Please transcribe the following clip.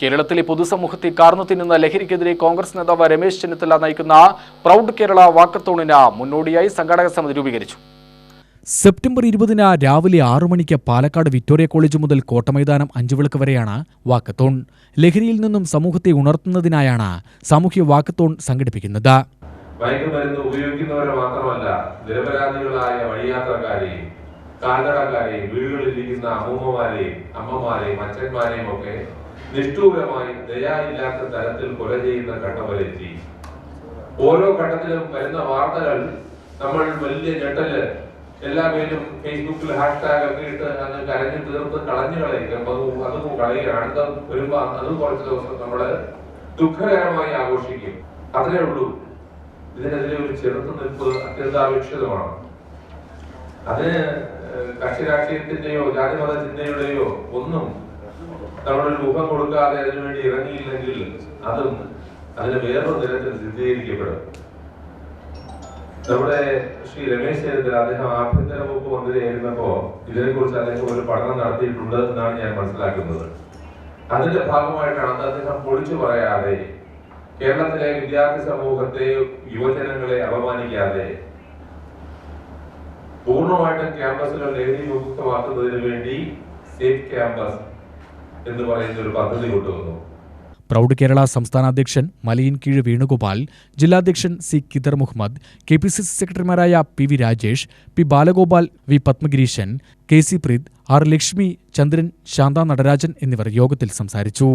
കേരളത്തിലെ പൊതുസമൂഹത്തെ കാർന്നു തിന്നുന്ന ലഹരിക്കെതിരെ കോൺഗ്രസ് നേതാവ് രമേശ് ചെന്നിത്തല നയിക്കുന്ന പ്രൗഡ് കേരള വാക്കത്തോണിന് മുന്നോടിയായി സംഘാടക സമിതി രൂപീകരിച്ചു. സെപ്റ്റംബർ ഇരുപതിന് രാവിലെ ആറു മണിക്ക് പാലക്കാട് വിക്ടോറിയ കോളേജ് മുതൽ കോട്ടമൈതാനം അഞ്ചുവിളക്ക് വരെയാണ് വാക്കത്തോൺ. ലഹരിയിൽ നിന്നും സമൂഹത്തെ ഉണർത്തുന്നതിനായാണ് സാമൂഹ്യ വാക്കത്തോൺ സംഘടിപ്പിക്കുന്നത്. മയക്കുമരുന്ന് ഉപയോഗിക്കുന്നവരെ മാത്രമല്ല നിരപരാധികളായ വഴിയാത്രക്കാരെയും കാൽനടക്കാരെയും വീടുകളിലിരിക്കുന്ന അമ്മൂമ്മമാരെയും അമ്മമാരെയും അച്ഛന്മാരെയും ഒക്കെ നിഷ്ഠൂരമായി ദയയില്ലാത്ത തരത്തിൽ കൊല ചെയ്യുന്ന ഘട്ടം എത്തി ഓരോ ഘട്ടത്തിലും വരുന്ന വാർത്തകൾ നമ്മൾ വലിയ ഞെട്ടൽ എല്ലാ പേരും ഫേസ്ബുക്കിൽ ഹാഷ്ടാഗ് ഒക്കെ ഇട്ട് അത് കരഞ്ഞു തീർത്ത് കളഞ്ഞു കളയുക അത് കളയുക അടുത്ത വരുമ്പോ അതും കുറച്ച് ദിവസം നമ്മൾ ദുഃഖകരമായി ആഘോഷിക്കും. അത്രേ ഉള്ളൂ. ഇതിനെതിരെ ഒരു ചെറുത്തുനിൽപ്പ് അത്യന്താപേക്ഷിതമാണ്. അതിന് കക്ഷി രാഷ്ട്രീയത്തിന്റെയോ ജാതിമത ചിന്തയുടെയോ ഒന്നും നമ്മളൊരു മുഖം കൊടുക്കാതെ അതിനുവേണ്ടി ഇറങ്ങിയില്ലെങ്കിൽ അതും അതിന് വേറൊരു തരത്തിൽ സ്ഥിരീകരിക്കപ്പെടും നമ്മുടെ ശ്രീ രമേശ് ചെന്നിത്തല അദ്ദേഹം ആഭ്യന്തര വകുപ്പ് മന്ത്രിയായിരുന്നപ്പോ ഇതിനെക്കുറിച്ച് അദ്ദേഹം ഒരു പഠനം നടത്തിയിട്ടുണ്ട് എന്നാണ് ഞാൻ മനസ്സിലാക്കുന്നത്. അതിന്റെ ഭാഗമായിട്ടാണ് അദ്ദേഹം പൊളിച്ചു പറയാതെ കേരളത്തിലെ വിദ്യാർത്ഥി സമൂഹത്തെ യുവജനങ്ങളെ അപമാനിക്കാതെ പൂർണമായിട്ടും ക്യാമ്പസുകൾ ലഹരി വിമുക്തമാക്കുന്നതിന് വേണ്ടി സേഫ് ക്യാമ്പസ് എന്ന് പറയുന്ന ഒരു പദ്ധതി കൊണ്ടുവന്നു. പ്രൗഡ് കേരള സംസ്ഥാന അധ്യക്ഷൻ Malayinkeezh Venugopal ജില്ലാധ്യക്ഷൻ C Khader Muhammad K P C C സെക്രട്ടറിമാരായ P V Rajesh P Balagopal V Padmagireesan K C Preeth R Lakshmi Chandran Shantha Natarajan എന്നിവർ യോഗത്തിൽ സംസാരിച്ചു.